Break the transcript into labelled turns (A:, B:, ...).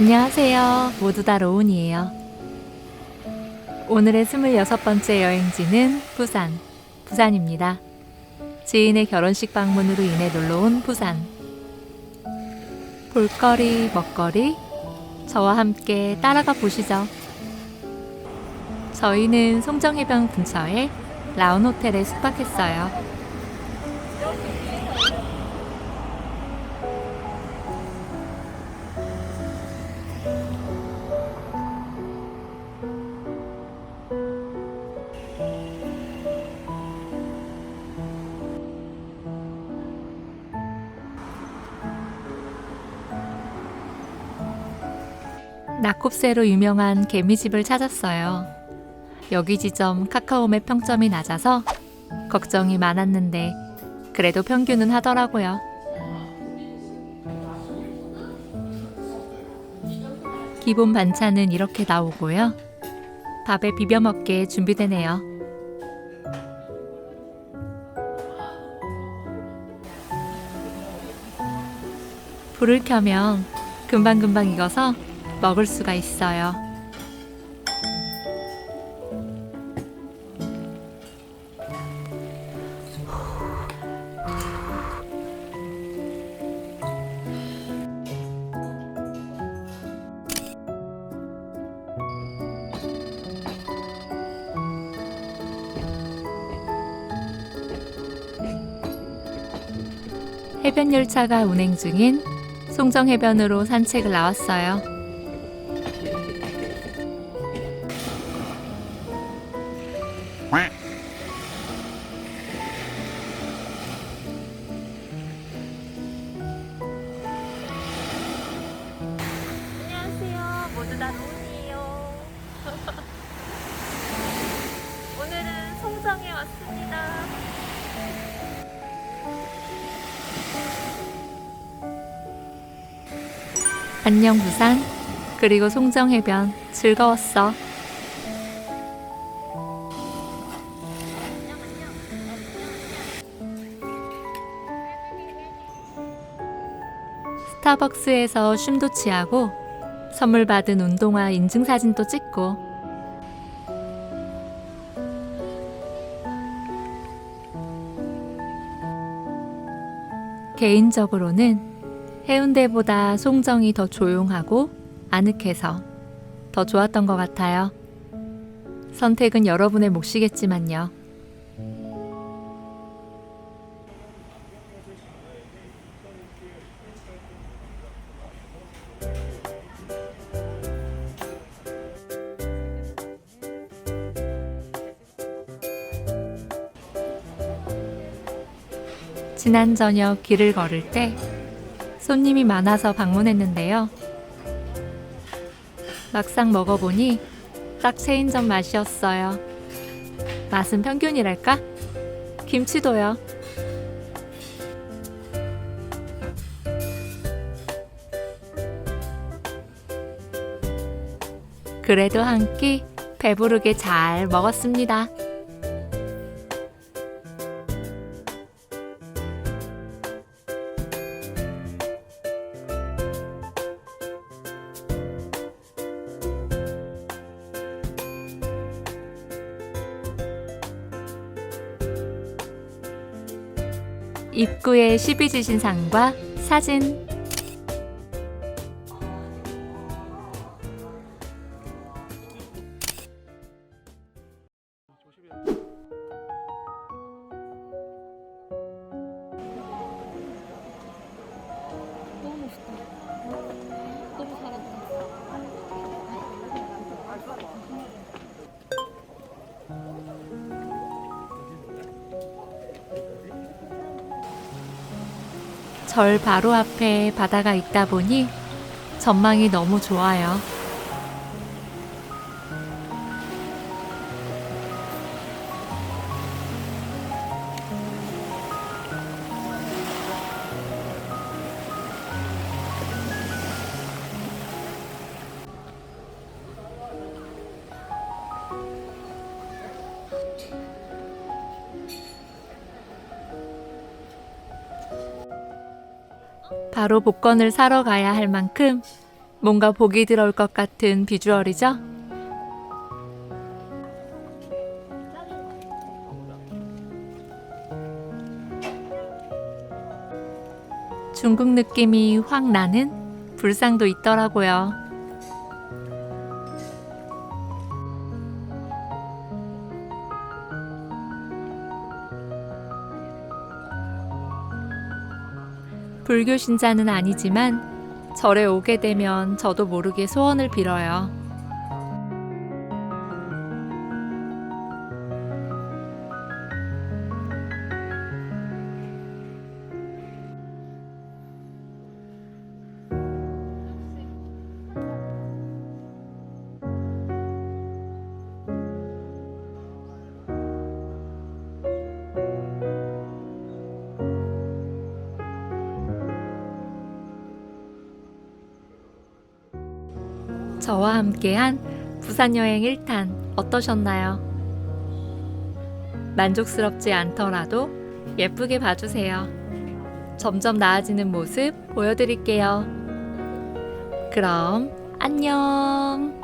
A: 안녕하세요. 모두 다 로운이에요. 오늘의 26번째 여행지는 부산, 부산입니다. 지인의 결혼식 방문으로 인해 놀러온 부산. 볼거리, 먹거리, 저와 함께 따라가 보시죠. 저희는 송정해변 근처에 라운 호텔에 숙박했어요. 낙곱새로 유명한 개미집을 찾았어요. 여기 지점 카카오맵 평점이 낮아서 걱정이 많았는데 그래도 평균은 하더라고요. 기본 반찬은 이렇게 나오고요. 밥에 비벼 먹게 준비되네요. 불을 켜면 금방금방 익어서 먹을 수가 있어요. 해변 열차가 운행 중인 송정해변으로 산책을 나왔어요. 안녕 부산 그리고 송정해변 즐거웠어. 스타벅스에서 쉼도 취하고 선물 받은 운동화 인증 사진도 찍고 개인적으로는 해운대보다 송정이 더 조용하고 아늑해서 더 좋았던 것 같아요. 선택은 여러분의 몫이겠지만요. 지난 저녁 길을 걸을 때 손님이 많아서 방문했는데요. 막상 먹어보니 딱 체인점 맛이었어요. 맛은 평균이랄까? 김치도요. 그래도 한 끼 배부르게 잘 먹었습니다. 입구에 12지신상과 사진.
B: 너무
A: 절 바로 앞에 바다가 있다 보니 전망이 너무 좋아요. 바로 복권을 사러 가야 할 만큼 뭔가 보기 들어올 것 같은 비주얼이죠? 중국 느낌이 확 나는 불상도 있더라고요. 불교 신자는 아니지만 절에 오게 되면 저도 모르게 소원을 빌어요. 저와 함께한 부산 여행 1탄 어떠셨나요? 만족스럽지 않더라도 예쁘게 봐주세요. 점점 나아지는 모습 보여드릴게요. 그럼 안녕!